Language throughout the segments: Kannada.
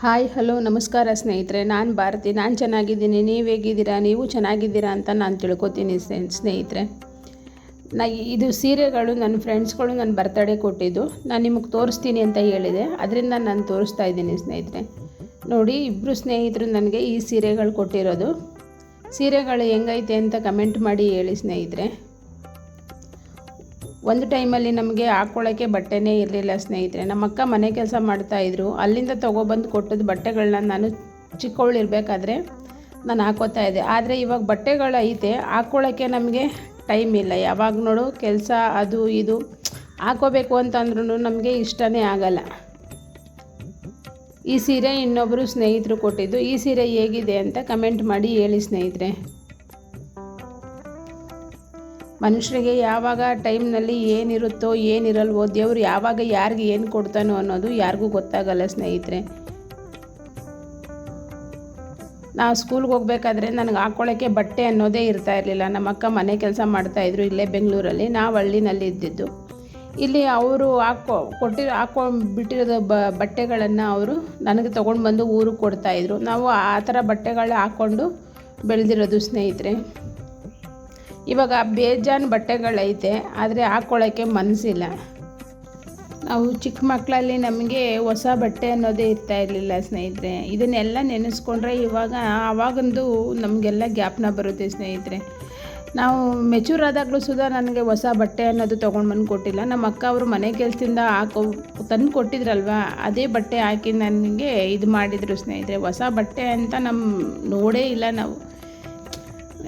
ಹಾಯ್, ಹಲೋ, ನಮಸ್ಕಾರ ಸ್ನೇಹಿತರೆ. ನಾನು ಭಾರತಿ. ನಾನು ಚೆನ್ನಾಗಿದ್ದೀನಿ. ನೀವು ಹೇಗಿದ್ದೀರಾ? ನೀವು ಚೆನ್ನಾಗಿದ್ದೀರಾ ಅಂತ ನಾನು ತಿಳ್ಕೊತೀನಿ ಸ್ನೇ- ಸ್ನೇಹಿತರೆ. ನಾ ಇದು ಸೀರೆಗಳು ನನ್ನ ಫ್ರೆಂಡ್ಸ್ಗಳು ನನ್ನ ಬರ್ತಡೇ ಕೊಟ್ಟಿದ್ದು. ನಾನು ನಿಮಗೆ ತೋರಿಸ್ತೀನಿ ಅಂತ ಹೇಳಿದೆ. ಅದರಿಂದ ನಾನು ತೋರಿಸ್ತಾ ಇದ್ದೀನಿ ಸ್ನೇಹಿತರೆ. ನೋಡಿ ಇಬ್ಬರು ಸ್ನೇಹಿತರು ನನಗೆ ಈ ಸೀರೆಗಳು ಕೊಟ್ಟಿರೋದು. ಸೀರೆಗಳು ಹೆಂಗೈತೆ ಅಂತ ಕಮೆಂಟ್ ಮಾಡಿ ಹೇಳಿ ಸ್ನೇಹಿತರೆ. ಒಂದು ಟೈಮಲ್ಲಿ ನಮಗೆ ಹಾಕ್ಕೊಳ್ಳೋಕ್ಕೆ ಬಟ್ಟೆನೇ ಇರಲಿಲ್ಲ ಸ್ನೇಹಿತರೆ. ನಮ್ಮ ಅಕ್ಕ ಮನೆ ಕೆಲಸ ಮಾಡ್ತಾಯಿದ್ರು ಅಲ್ಲಿಂದ ತೊಗೊಬಂದು ಕೊಟ್ಟದ್ದು ಬಟ್ಟೆಗಳನ್ನ ನಾನು ಚಿಕ್ಕವಳಿರ್ಬೇಕಾದ್ರೆ ನಾನು ಹಾಕೋತಾ ಇದ್ದೆ. ಆದರೆ ಇವಾಗ ಬಟ್ಟೆಗಳು ಐತೆ ಹಾಕ್ಕೊಳ್ಳೋಕ್ಕೆ ನಮಗೆ ಟೈಮ್ ಇಲ್ಲ. ಯಾವಾಗ ನೋಡು ಕೆಲಸ ಅದು ಇದು, ಹಾಕೋಬೇಕು ಅಂತಂದ್ರೂ ನಮಗೆ ಇಷ್ಟನೇ ಆಗಲ್ಲ. ಈ ಸೀರೆ ಇನ್ನೊಬ್ಬರು ಸ್ನೇಹಿತರು ಕೊಟ್ಟಿದ್ದು. ಈ ಸೀರೆ ಹೇಗಿದೆ ಅಂತ ಕಮೆಂಟ್ ಮಾಡಿ ಹೇಳಿ ಸ್ನೇಹಿತರೆ. ಮನುಷ್ಯರಿಗೆ ಯಾವಾಗ ಟೈಮ್ನಲ್ಲಿ ಏನಿರುತ್ತೋ ಏನಿರಲ್ವೋ ದೇವ್ರು ಯಾವಾಗ ಯಾರಿಗೆ ಏನು ಕೊಡ್ತಾನೋ ಅನ್ನೋದು ಯಾರಿಗೂ ಗೊತ್ತಾಗಲ್ಲ ಸ್ನೇಹಿತರೆ. ನಾವು ಸ್ಕೂಲ್ಗೆ ಹೋಗ್ಬೇಕಾದ್ರೆ ನನಗೆ ಹಾಕ್ಕೊಳ್ಳೋಕ್ಕೆ ಬಟ್ಟೆ ಅನ್ನೋದೇ ಇರ್ತಾ ಇರಲಿಲ್ಲ. ನಮ್ಮ ಅಕ್ಕ ಮನೆ ಕೆಲಸ ಮಾಡ್ತಾಯಿದ್ರು ಇಲ್ಲೇ ಬೆಂಗಳೂರಲ್ಲಿ. ನಾವು ಹಳ್ಳಿನಲ್ಲಿ ಇದ್ದಿದ್ದು. ಇಲ್ಲಿ ಅವರು ಹಾಕೋ ಕೊಟ್ಟಿರೋ ಬಿಟ್ಟಿರೋದು ಬ, ಬಟ್ಟೆಗಳನ್ನು ಅವರು ನನಗೆ ತೊಗೊಂಡು ಬಂದು ಊರಿಗೆ ಕೊಡ್ತಾಯಿದ್ರು ನಾವು ಆ ಥರ ಬಟ್ಟೆಗಳು ಹಾಕ್ಕೊಂಡು ಬೆಳೆದಿರೋದು ಸ್ನೇಹಿತರೆ. ಇವಾಗ ಬೇಜಾನ್ ಬಟ್ಟೆಗಳೈತೆ, ಆದರೆ ಹಾಕ್ಕೊಳ್ಳೋಕ್ಕೆ ಮನಸ್ಸಿಲ್ಲ ನಾವು ಚಿಕ್ಕ ಮಕ್ಕಳಲ್ಲಿ ನಮಗೆ ಹೊಸ ಬಟ್ಟೆ ಅನ್ನೋದೇ ಇರ್ತಾ ಇರಲಿಲ್ಲ ಸ್ನೇಹಿತರೆ. ಇದನ್ನೆಲ್ಲ ನೆನೆಸ್ಕೊಂಡ್ರೆ ಇವಾಗ, ಆವಾಗಂದು ನಮಗೆಲ್ಲ ಜ್ಞಾಪನ ಬರುತ್ತೆ ಸ್ನೇಹಿತರೆ. ನಾವು ಮೆಚೂರ್ ಆದಾಗಲೂ ಸುಧಾ ನನಗೆ ಹೊಸ ಬಟ್ಟೆ ಅನ್ನೋದು ತೊಗೊಂಡು ಬಂದು ಕೊಟ್ಟಿಲ್ಲ. ನಮ್ಮ ಅಕ್ಕ ಅವರು ಮನೆ ಕೆಲಸದಿಂದ ಹಾಕೋ, ತಂದು ಕೊಟ್ಟಿದ್ರಲ್ವ, ಅದೇ ಬಟ್ಟೆ ಹಾಕಿ ನನಗೆ ಇದು ಮಾಡಿದರು ಸ್ನೇಹಿತರೆ. ಹೊಸ ಬಟ್ಟೆ ಅಂತ ನಮ್ಮ ನೋಡೇ ಇಲ್ಲ ನಾವು.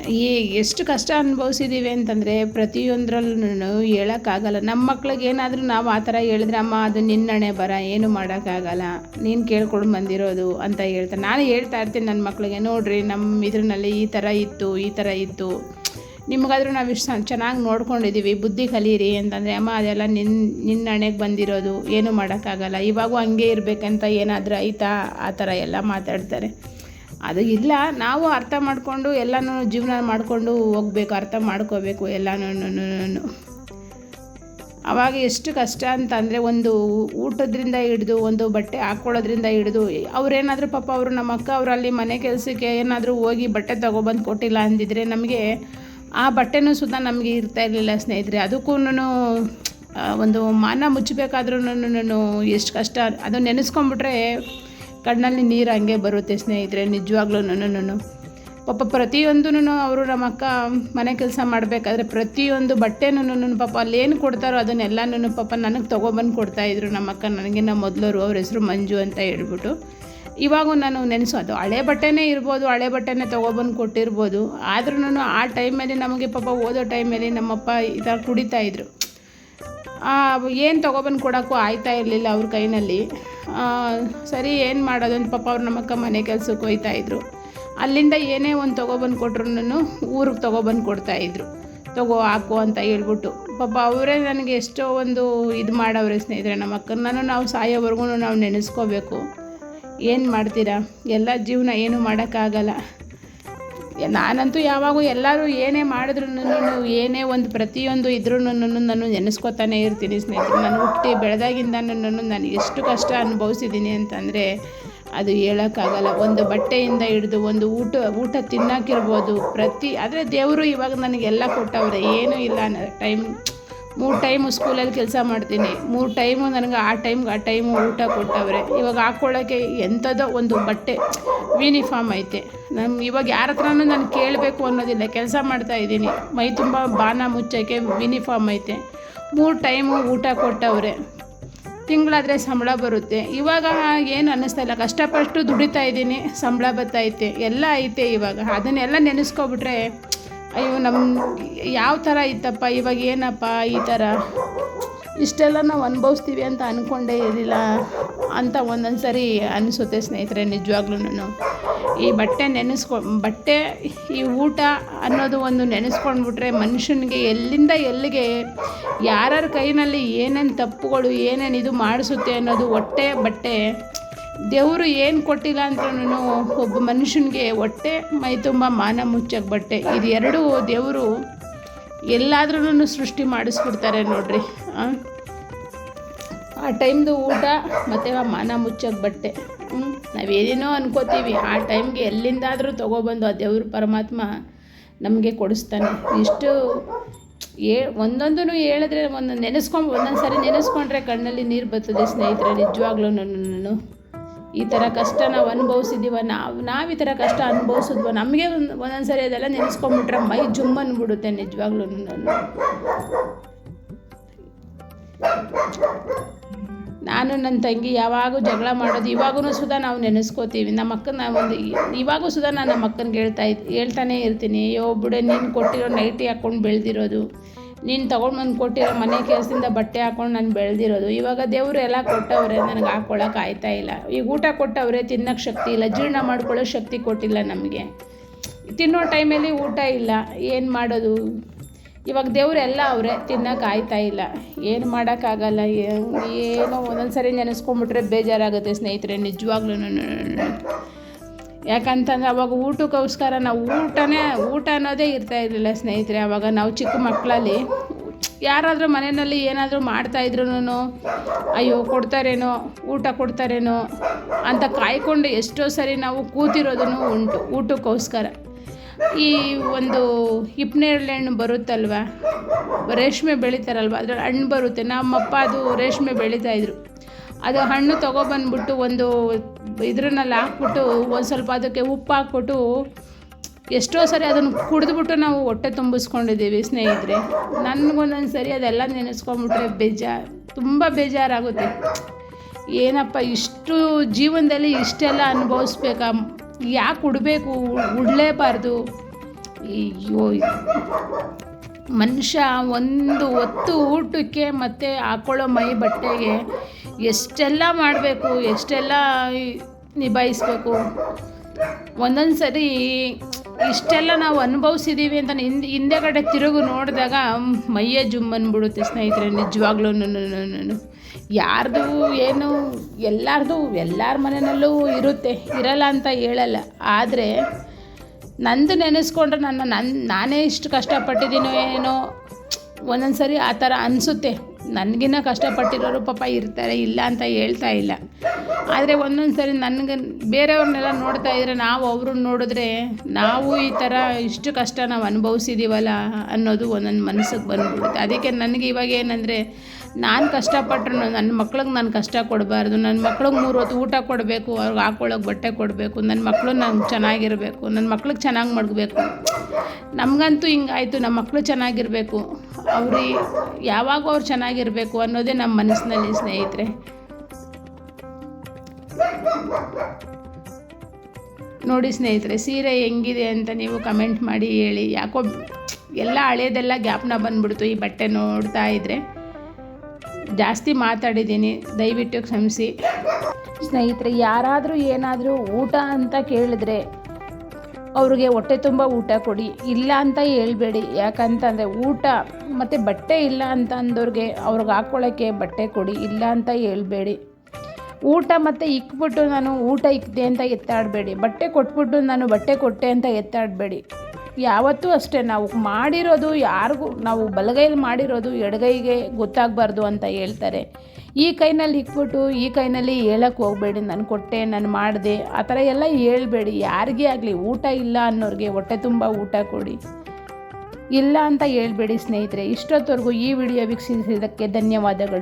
ಈ ಎಷ್ಟು ಕಷ್ಟ ಅನುಭವಿಸಿದ್ದೀವಿ ಅಂತಂದರೆ ಪ್ರತಿಯೊಂದರಲ್ಲೂ ಹೇಳೋಕ್ಕಾಗಲ್ಲ. ನಮ್ಮ ಮಕ್ಳಿಗೆ ಏನಾದರೂ ನಾವು ಆ ಥರ ಹೇಳಿದ್ರೆ, ಅಮ್ಮ, ಅದು ನಿನ್ನಣೆ ಬರ, ಏನು ಮಾಡೋಕ್ಕಾಗಲ್ಲ. ನೀನು ಕೇಳ್ಕೊಂಡು ಬಂದಿರೋದು ಅಂತ ಹೇಳ್ತಾರೆ ನಾನು ಹೇಳ್ತಾ ಇರ್ತೀನಿ ನನ್ನ ಮಕ್ಳಿಗೆ, ನೋಡ್ರಿ ನಮ್ಮ ಇದ್ರಲ್ಲಿ ಈ ಥರ ಇತ್ತು, ಈ ಥರ ಇತ್ತು. ನಿಮಗಾದರೂ ನಾವು ಇಷ್ಟು ಚೆನ್ನಾಗಿ ನೋಡ್ಕೊಂಡಿದ್ದೀವಿ ಬುದ್ಧಿ ಕಲೀರಿ ಅಂತಂದರೆ, ಅಮ್ಮ, ಅದೆಲ್ಲ ನಿನ್ನ ನಿನ್ನ ಹಣೆಗೆ ಬಂದಿರೋದು, ಏನೂ ಮಾಡೋಕ್ಕಾಗಲ್ಲ. ಇವಾಗೂ ಹಂಗೆ ಇರಬೇಕಂತ ಏನಾದರೂ ಆಯ್ತಾ? ಆ ಥರ ಎಲ್ಲ ಮಾತಾಡ್ತಾರೆ. ಅದು ಇಲ್ಲ ನಾವು ಅರ್ಥ ಮಾಡಿಕೊಂಡು ಎಲ್ಲನೂ ಜೀವನ ಮಾಡಿಕೊಂಡು ಹೋಗ್ಬೇಕು, ಅರ್ಥ ಮಾಡ್ಕೋಬೇಕು ಎಲ್ಲನೂ ಅವಾಗ ಎಷ್ಟು ಕಷ್ಟ ಅಂತಂದರೆ ಒಂದು ಊಟದ್ರಿಂದ ಹಿಡಿದು, ಒಂದು ಬಟ್ಟೆ ಹಾಕ್ಕೊಳ್ಳೋದ್ರಿಂದ ಹಿಡಿದು, ಅವ್ರೇನಾದರೂ ಪಾಪ ಅವರು ನಮ್ಮ ಅಕ್ಕ ಅವರಲ್ಲಿ ಮನೆ ಕೆಲಸಕ್ಕೆ ಏನಾದರೂ ಹೋಗಿ ಬಟ್ಟೆ ತೊಗೊಬಂದು ಕೊಟ್ಟಿಲ್ಲ ಅಂದಿದ್ರೆ ನಮಗೆ ಆ ಬಟ್ಟೆನೂ ಸುತ ನಮಗೆ ಇರ್ತಾ ಇರಲಿಲ್ಲ ಸ್ನೇಹಿತರೆ. ಅದಕ್ಕೂ ಒಂದು ಮಾನ ಮುಚ್ಚಬೇಕಾದ್ರೂ ಎಷ್ಟು ಕಷ್ಟ. ಅದು ನೆನೆಸ್ಕೊಂಬಿಟ್ರೆ ಕಣ್ಣಲ್ಲಿ ನೀರು ಹಂಗೆ ಬರುತ್ತೆ ಸ್ನೇಹಿತರೆ, ನಿಜವಾಗ್ಲೂ ಪಾಪ ಪ್ರತಿಯೊಂದೂ ಅವರು ನಮ್ಮ ಅಕ್ಕ ಮನೆ ಕೆಲಸ ಮಾಡಬೇಕಾದ್ರೆ ಪ್ರತಿಯೊಂದು ಬಟ್ಟೆನೂ ಪಾಪ ಅಲ್ಲೇನು ಕೊಡ್ತಾರೋ ಅದನ್ನೆಲ್ಲನೂ ಪಾಪ ನನಗೆ ತೊಗೊಬಂದು ಕೊಡ್ತಾಯಿದ್ರು ನಮ್ಮ ಅಕ್ಕ ನನಗಿನ್ನ ಮೊದಲರು, ಅವ್ರ ಹೆಸರು ಮಂಜು ಅಂತ ಹೇಳ್ಬಿಟ್ಟು. ಇವಾಗೂ ನಾನು ನೆನೆಸೋದು ಹಳೆ ಬಟ್ಟೆನೇ ಇರ್ಬೋದು, ಹಳೆ ಬಟ್ಟೆನೇ ತೊಗೊಬಂದು ಕೊಟ್ಟಿರ್ಬೋದು ಆದ್ರೂ ಆ ಟೈಮಲ್ಲಿ ನಮಗೆ ಪಾಪ ಓದೋ ಟೈಮಲ್ಲಿ ನಮ್ಮಪ್ಪ ಈ ಥರ ಕುಡಿತಾಯಿದ್ರು ಏನು ತೊಗೊಬಂದು ಕೊಡೋಕ್ಕೂ ಆಯ್ತಾ ಇರಲಿಲ್ಲ ಅವ್ರ ಕೈನಲ್ಲಿ. ಸರಿ, ಏನು ಮಾಡೋದು ಅಂತ ಪಾಪ ಅವ್ರು ನಮ್ಮಕ್ಕ ಮನೆ ಕೆಲ್ಸಕ್ಕೆ ಹೋಯ್ತಾಯಿದ್ರು ಅಲ್ಲಿಂದ ಏನೇ ಒಂದು ತೊಗೊಬಂದು ಕೊಟ್ರು ಊರಿಗೆ ತೊಗೊಬಂದು ಕೊಡ್ತಾಯಿದ್ರು ತಗೋ, ಹಾಕು ಅಂತ ಹೇಳ್ಬಿಟ್ಟು. ಪಾಪ ಅವರೇ ನನಗೆ ಎಷ್ಟೋ ಒಂದು ಇದು ಮಾಡವ್ರೆ ಸ್ನೇಹಿತರೆ ನಮ್ಮ ಅಕ್ಕನೂ. ನಾವು ಸಾಯೋವರೆಗೂ ನಾವು ನೆನೆಸ್ಕೋಬೇಕು. ಏನು ಮಾಡ್ತೀರಾ? ಎಲ್ಲ ಜೀವನ ಏನು ಮಾಡೋಕ್ಕಾಗಲ್ಲ. ನಾನಂತೂ ಯಾವಾಗೂ ಎಲ್ಲರೂ ಏನೇ ಮಾಡಿದ್ರು ಏನೇ ಒಂದು ಪ್ರತಿಯೊಂದು ಇದ್ರೂ ನಾನು ನೆನೆಸ್ಕೊತಾನೆ ಇರ್ತೀನಿ ಸ್ನೇಹಿತರೆ. ನಾನು ಹುಟ್ಟಿ ಬೆಳೆದಾಗಿಂದ ನಾನು ಎಷ್ಟು ಕಷ್ಟ ಅನುಭವಿಸಿದ್ದೀನಿ ಅಂತಂದರೆ ಅದು ಹೇಳೋಕ್ಕಾಗಲ್ಲ. ಒಂದು ಬಟ್ಟೆಯಿಂದ ಹಿಡಿದು ಒಂದು ಊಟ ಊಟ ತಿನ್ನೋಕ್ಕಿರ್ಬೋದು ಪ್ರತಿ, ಆದರೆ ದೇವರು ಇವಾಗ ನನಗೆಲ್ಲ ಕೊಟ್ಟವ್ರೆ. ಏನೂ ಇಲ್ಲ ಟೈಮ್ ಮೂರು ಟೈಮು ಸ್ಕೂಲಲ್ಲಿ ಕೆಲಸ ಮಾಡ್ತೀನಿ. ಮೂರು ಟೈಮು ನನಗೆ ಆ ಟೈಮ್ಗೆ ಆ ಟೈಮು ಊಟ ಕೊಟ್ಟವ್ರೆ. ಇವಾಗ ಹಾಕ್ಕೊಳ್ಳೋಕ್ಕೆ ಎಂಥದೋ ಒಂದು ಬಟ್ಟೆ ಯೂನಿಫಾರ್ಮ್ ಐತೆ. ನಮ್ಮ ಇವಾಗ ಯಾರ ಹತ್ರನೂ ನಾನು ಕೇಳಬೇಕು ಅನ್ನೋದಿಲ್ಲ. ಕೆಲಸ ಮಾಡ್ತಾ ಇದ್ದೀನಿ. ಮೈ ತುಂಬ ಬಾನ ಮುಚ್ಚೋಕ್ಕೆ ಯೂನಿಫಾರ್ಮ್ ಐತೆ. ಮೂರು ಟೈಮು ಊಟ ಕೊಟ್ಟವ್ರೆ. ತಿಂಗಳಾದರೆ ಸಂಬಳ ಬರುತ್ತೆ. ಇವಾಗ ಏನು ಅನ್ನಿಸ್ತಾ ಇಲ್ಲ. ಕಷ್ಟಪಟ್ಟು ದುಡಿತಾ ಇದ್ದೀನಿ. ಸಂಬಳ ಬತ್ತೈತೆ. ಎಲ್ಲ ಐತೆ ಇವಾಗ. ಅದನ್ನೆಲ್ಲ ನೆನೆಸ್ಕೊಬಿಟ್ರೆ ಅಯ್ಯೋ ನಮ್ಮ ಯಾವ ಥರ ಇತ್ತಪ್ಪ, ಇವಾಗ ಏನಪ್ಪ ಈ ಥರ ಇಷ್ಟೆಲ್ಲ ನಾವು ಅನುಭವಿಸ್ತೀವಿ ಅಂತ ಅಂದ್ಕೊಂಡೇ ಇರಲಿಲ್ಲ ಅಂತ ಒಂದೊಂದು ಸರಿ ಅನಿಸುತ್ತೆ ಸ್ನೇಹಿತರೆ, ನಿಜವಾಗ್ಲೂ ಈ ಬಟ್ಟೆ ನೆನೆಸ್ಕೊ, ಬಟ್ಟೆ, ಈ ಊಟ ಅನ್ನೋದು ಒಂದು ನೆನೆಸ್ಕೊಂಡ್ಬಿಟ್ರೆ ಮನುಷ್ಯನಿಗೆ ಎಲ್ಲಿಂದ ಎಲ್ಲಿಗೆ, ಯಾರ್ಯಾರ ಕೈನಲ್ಲಿ ಏನೇನು ತಪ್ಪುಗಳು, ಏನೇನು ಇದು ಮಾಡಿಸುತ್ತೆ ಅನ್ನೋದು ಹೊಟ್ಟೆ ಬಟ್ಟೆ ದೇವರು ಏನು ಕೊಟ್ಟಿಲ್ಲ ಅಂದ್ರೂ ಒಬ್ಬ ಮನುಷ್ಯನಿಗೆ ಹೊಟ್ಟೆ, ಮೈ ತುಂಬ ಮಾನ ಮುಚ್ಚಕ್ಕೆ ಬಟ್ಟೆ. ಇದು ಎರಡೂ ದೇವರು ಎಲ್ಲಾದ್ರೂ ಸೃಷ್ಟಿ ಮಾಡಿಸ್ಬಿಡ್ತಾರೆ ನೋಡ್ರಿ. ಆ? ಟೈಮ್ದು ಊಟ, ಮತ್ತು ಆ ಮಾನ ಮುಚ್ಚಕ್ಕೆ ಬಟ್ಟೆ. ನಾವೇನೇನೋ ಅನ್ಕೋತೀವಿ. ಆ ಟೈಮ್ಗೆ ಎಲ್ಲಿಂದಾದರೂ ತೊಗೊಬಂದು ಆ ದೇವ್ರ ಪರಮಾತ್ಮ ನಮಗೆ ಕೊಡಿಸ್ತಾನೆ. ಇಷ್ಟು ಏ ಒಂದೊಂದೂ ಹೇಳಿದ್ರೆ ಒಂದು ನೆನೆಸ್ಕೊಂಡು ಒಂದೊಂದು ಸಾರಿ ನೆನೆಸ್ಕೊಂಡ್ರೆ ಕಣ್ಣಲ್ಲಿ ನೀರು ಬರ್ತದೆ ಸ್ನೇಹಿತರೆ, ನಿಜವಾಗ್ಲೂ ನಾನು ಈ ಥರ ಕಷ್ಟ ನಾವು ಅನುಭವಿಸಿದ್ದೀವ ನಾವು ನಾವು ಈ ಥರ ಕಷ್ಟ ಅನುಭವಿಸಿದ್ವ. ನಮಗೆ ಒಂದು, ಒಂದೊಂದ್ಸರಿ ಅದೆಲ್ಲ ನೆನೆಸ್ಕೊಂಬಿಟ್ರೆ ಮೈ ಜುಮ್ ಅಂದ್ಬಿಡುತ್ತೆ ನಿಜವಾಗ್ಲೂ ನಾನು ನಾನು ನನ್ನ ತಂಗಿ ಯಾವಾಗೂ ಜಗಳ ಮಾಡೋದು ಇವಾಗೂ ಸುಧಾ ನಾವು ನೆನೆಸ್ಕೋತೀವಿ. ನಮ್ಮ ಅಕ್ಕನ ಒಂದು, ಇವಾಗೂ ಸುಧಾ ನಾನು ನಮ್ಮ ಅಕ್ಕನಿಗೆ ಹೇಳ್ತಾ ಹೇಳ್ತಾನೆ ಇರ್ತೀನಿ. ಅಯ್ಯೋ ಬಿಡೇ, ನೀನು ಕೊಟ್ಟಿರೋ ನೈಟಿ ಹಾಕ್ಕೊಂಡು ಬೆಳೆದಿರೋದು. ನೀನು ತೊಗೊಂಡು ಕೊಟ್ಟಿರೋ ಮನೆ ಕೆಲಸದಿಂದ ಬಟ್ಟೆ ಹಾಕ್ಕೊಂಡು ನಾನು ಬೆಳೆದಿರೋದು. ಇವಾಗ ದೇವರು ಎಲ್ಲ ಕೊಟ್ಟವ್ರೆ, ನನಗೆ ಹಾಕ್ಕೊಳಕ್ಕೆ ಆಯ್ತಾ ಇಲ್ಲ. ಈಗ ಊಟ ಕೊಟ್ಟವ್ರೆ ತಿನ್ನೋಕ್ಕೆ ಶಕ್ತಿ ಇಲ್ಲ, ಜೀರ್ಣ ಮಾಡ್ಕೊಳ್ಳೋ ಶಕ್ತಿ ಕೊಟ್ಟಿಲ್ಲ ನಮಗೆ. ತಿನ್ನೋ ಟೈಮಲ್ಲಿ ಊಟ ಇಲ್ಲ, ಏನು ಮಾಡೋದು? ಇವಾಗ ದೇವರೆಲ್ಲ ಅವರೇ, ತಿನ್ನೋಕೆ ಆಯ್ತಾ ಇಲ್ಲ. ಏನು ಮಾಡೋಕ್ಕಾಗಲ್ಲ ಏನೋ ಒಂದೊಂದು ಸರಿ ನೆನೆಸ್ಕೊಂಬಿಟ್ರೆ ಬೇಜಾರಾಗುತ್ತೆ ಸ್ನೇಹಿತರೆ ನಿಜವಾಗ್ಲೂ ಯಾಕಂತಂದ್ರೆ ಅವಾಗ ಊಟಕ್ಕೋಸ್ಕರ ನಾವು ಊಟನೇ, ಊಟ ಅನ್ನೋದೇ ಇರ್ತಾ ಇರಲಿಲ್ಲ ಸ್ನೇಹಿತರೆ. ಅವಾಗ ನಾವು ಚಿಕ್ಕ ಮಕ್ಕಳಲ್ಲಿ ಯಾರಾದರೂ ಮನೆಯಲ್ಲಿ ಏನಾದರೂ ಮಾಡ್ತಾಯಿದ್ರು ಅಯ್ಯೋ, ಕೊಡ್ತಾರೇನೋ, ಊಟ ಕೊಡ್ತಾರೇನೋ ಅಂತ ಕಾಯ್ಕೊಂಡು ಎಷ್ಟೋ ಸರಿ ನಾವು ಕೂತಿರೋದನ್ನು ಉಂಟು ಊಟಕ್ಕೋಸ್ಕರ. ಈ ಒಂದು ಹಿಪ್ನೇರಳೆ ಹಣ್ಣು ಬರುತ್ತಲ್ವ? ರೇಷ್ಮೆ ಬೆಳಿತಾರಲ್ವ? ಅದ್ರಲ್ಲಿ ಹಣ್ಣು ಬರುತ್ತೆ. ನಮ್ಮಪ್ಪ ಅದು ರೇಷ್ಮೆ ಬೆಳೀತಾಯಿದ್ರು ಅದು ಹಣ್ಣು ತೊಗೊಬಂದ್ಬಿಟ್ಟು ಒಂದು ಇದ್ರನ್ನಲ್ಲಿ ಹಾಕ್ಬಿಟ್ಟು ಒಂದು ಸ್ವಲ್ಪ ಅದಕ್ಕೆ ಉಪ್ಪು ಹಾಕ್ಬಿಟ್ಟು ಎಷ್ಟೋ ಸರಿ ಅದನ್ನು ಕುಡಿದ್ಬಿಟ್ಟು ನಾವು ಹೊಟ್ಟೆ ತುಂಬಿಸ್ಕೊಂಡಿದ್ದೀವಿ ಸ್ನೇಹಿತರೆ. ನನಗೊಂದೊಂದು ಸರಿ ಅದೆಲ್ಲ ನೆನೆಸ್ಕೊಂಬಿಟ್ರೆ ಬೇಜಾರು, ತುಂಬ ಬೇಜಾರಾಗುತ್ತೆ. ಏನಪ್ಪ, ಇಷ್ಟು ಜೀವನದಲ್ಲಿ ಇಷ್ಟೆಲ್ಲ ಅನುಭವಿಸ್ಬೇಕಾ? ಯಾಕೆ ಉಡಬೇಕು, ಉಡಲೇಬಾರ್ದು? ಅಯ್ಯೋ ಮನುಷ್ಯ ಒಂದು ಹೊತ್ತು ಊಟಕ್ಕೆ ಮತ್ತು ಹಾಕ್ಕೊಳ್ಳೋ ಮೈ ಬಟ್ಟೆಗೆ ಎಷ್ಟೆಲ್ಲ ಮಾಡಬೇಕು, ಎಷ್ಟೆಲ್ಲ ನಿಭಾಯಿಸ್ಬೇಕು. ಒಂದೊಂದು ಸರಿ ಇಷ್ಟೆಲ್ಲ ನಾವು ಅನುಭವಿಸಿದ್ದೀವಿ ಅಂತ ಹಿಂದೆ, ಹಿಂದೆಗಡೆ ತಿರುಗು ನೋಡಿದಾಗ ಮೈಯೇ ಜುಮ್ ಅಂದ್ಬಿಡುತ್ತೆ ಸ್ನೇಹಿತರೆ, ನಿಜವಾಗ್ಲೂ ಯಾರ್ದು ಏನು, ಎಲ್ಲಾರ್ದು, ಎಲ್ಲರ ಮನೆಯಲ್ಲೂ ಇರುತ್ತೆ, ಇರಲ್ಲ ಅಂತ ಹೇಳಲ್ಲ. ಆದರೆ ನಂದು ನೆನೆಸ್ಕೊಂಡ್ರೆ ನನ್ನ ನನ್ನ ನಾನೇ ಇಷ್ಟು ಕಷ್ಟಪಟ್ಟಿದ್ದೀನೋ ಏನೋ. ಒಂದೊಂದು ಸರಿ ಆ ಥರ ಅನಿಸುತ್ತೆ. ನನಗಿನ್ನ ಕಷ್ಟಪಟ್ಟಿರೋರು ಪಾಪ ಇರ್ತಾರೆ, ಇಲ್ಲ ಅಂತ ಹೇಳ್ತಾ ಇಲ್ಲ. ಆದರೆ ಒಂದೊಂದು ಸರಿ ನನಗೆ ಬೇರೆಯವ್ರನ್ನೆಲ್ಲ ನೋಡ್ತಾ ಇದ್ರೆ ನಾವು ಅವ್ರನ್ನ ನೋಡಿದ್ರೆ ನಾವು ಈ ಥರ ಇಷ್ಟು ಕಷ್ಟ ನಾವು ಅನುಭವಿಸಿದ್ದೀವಲ್ಲ ಅನ್ನೋದು ಒಂದೊಂದು ಮನಸ್ಸಿಗೆ ಬಂದ್ಬಿಡುತ್ತೆ. ಅದಕ್ಕೆ ನನಗೆ ಇವಾಗ ಏನಂದರೆ ನಾನು ಕಷ್ಟಪಟ್ಟರು ನನ್ನ ಮಕ್ಳಿಗೆ ನಾನು ಕಷ್ಟ ಕೊಡಬಾರ್ದು. ನನ್ನ ಮಕ್ಳಿಗೆ ಮೂರು ಹೊತ್ತು ಊಟ ಕೊಡಬೇಕು ಅವ್ರಿಗೆ ಹಾಕೊಳ್ಳೋಕೆ ಬಟ್ಟೆ ಕೊಡಬೇಕು ನನ್ನ ಮಕ್ಕಳು ನಾನು ಚೆನ್ನಾಗಿರಬೇಕು ನನ್ನ ಮಕ್ಳಿಗೆ ಚೆನ್ನಾಗಿ ಮಡಗಬೇಕು. ನಮಗಂತೂ ಹಿಂಗಾಯ್ತು ನಮ್ಮ ಮಕ್ಕಳು ಚೆನ್ನಾಗಿರಬೇಕು. ಅವ್ರು ಯಾವಾಗ ಅವ್ರು ಚೆನ್ನಾಗಿರಬೇಕು ಅನ್ನೋದೇ ನಮ್ಮ ಮನಸ್ಸಿನಲ್ಲಿ ಸ್ನೇಹಿತರೆ. ನೋಡಿ ಸ್ನೇಹಿತರೆ, ಸೀರೆ ಹೆಂಗಿದೆ ಅಂತ ನೀವು ಕಮೆಂಟ್ ಮಾಡಿ ಹೇಳಿ. ಯಾಕೋ ಎಲ್ಲ ಹಳೇದೆಲ್ಲ ಗ್ಯಾಪ್ನ ಬಂದ್ಬಿಡ್ತು ಈ ಬಟ್ಟೆ ನೋಡ್ತಾ ಇದ್ದರೆ ಜಾಸ್ತಿ ಮಾತಾಡಿದ್ದೀನಿ, ದಯವಿಟ್ಟು ಕ್ಷಮಿಸಿ. ಸ್ನೇಹಿತರೆ, ಯಾರಾದರೂ ಏನಾದರೂ ಊಟ ಅಂತ ಕೇಳಿದ್ರೆ ಅವ್ರಿಗೆ ಹೊಟ್ಟೆ ತುಂಬ ಊಟ ಕೊಡಿ. ಇಲ್ಲ ಅಂತ ಹೇಳ್ಬೇಡಿ. ಯಾಕಂತಂದರೆ ಊಟ ಮತ್ತು ಬಟ್ಟೆ ಇಲ್ಲ ಅಂತ ಅಂದವ್ರಿಗೆ ಅವ್ರಿಗೆ ಹಾಕ್ಕೊಳ್ಳೋಕ್ಕೆ ಬಟ್ಟೆ ಕೊಡಿ. ಇಲ್ಲ ಅಂತ ಹೇಳ್ಬೇಡಿ. ಊಟ ಮತ್ತು ಇಕ್ಬಿಟ್ಟು ನಾನು ಊಟ ಇಕ್ದೆ ಅಂತ ಎತ್ತಾಡಬೇಡಿ. ಬಟ್ಟೆ ಕೊಟ್ಬಿಟ್ಟು ನಾನು ಬಟ್ಟೆ ಕೊಟ್ಟೆ ಅಂತ ಎತ್ತಾಡಬೇಡಿ. ಯಾವತ್ತೂ ಅಷ್ಟೇ, ನಾವು ಮಾಡಿರೋದು ಯಾರಿಗೂ, ನಾವು ಬಲಗೈಲಿ ಮಾಡಿರೋದು ಎಡಗೈಗೆ ಗೊತ್ತಾಗಬಾರ್ದು ಅಂತ ಹೇಳ್ತಾರೆ. ಈ ಕೈನಲ್ಲಿ ಇಕ್ಬಿಟ್ಟು ಈ ಕೈನಲ್ಲಿ ಹೇಳಕ್ಕೆ ಹೋಗಬೇಡಿ, ನಾನು ಕೊಟ್ಟೆ, ನಾನು ಮಾಡಿದೆ, ಆ ಥರ ಎಲ್ಲ ಹೇಳಬೇಡಿ. ಯಾರಿಗೇ ಆಗಲಿ ಊಟ ಇಲ್ಲ ಅನ್ನೋರಿಗೆ ಹೊಟ್ಟೆ ತುಂಬ ಊಟ ಕೊಡಿ. ಇಲ್ಲ ಅಂತ ಹೇಳ್ಬೇಡಿ ಸ್ನೇಹಿತರೆ. ಇಷ್ಟೊತ್ತವರೆಗೂ ಈ ವಿಡಿಯೋ ವೀಕ್ಷಿಸಿದ್ದಕ್ಕೆ ಧನ್ಯವಾದಗಳು.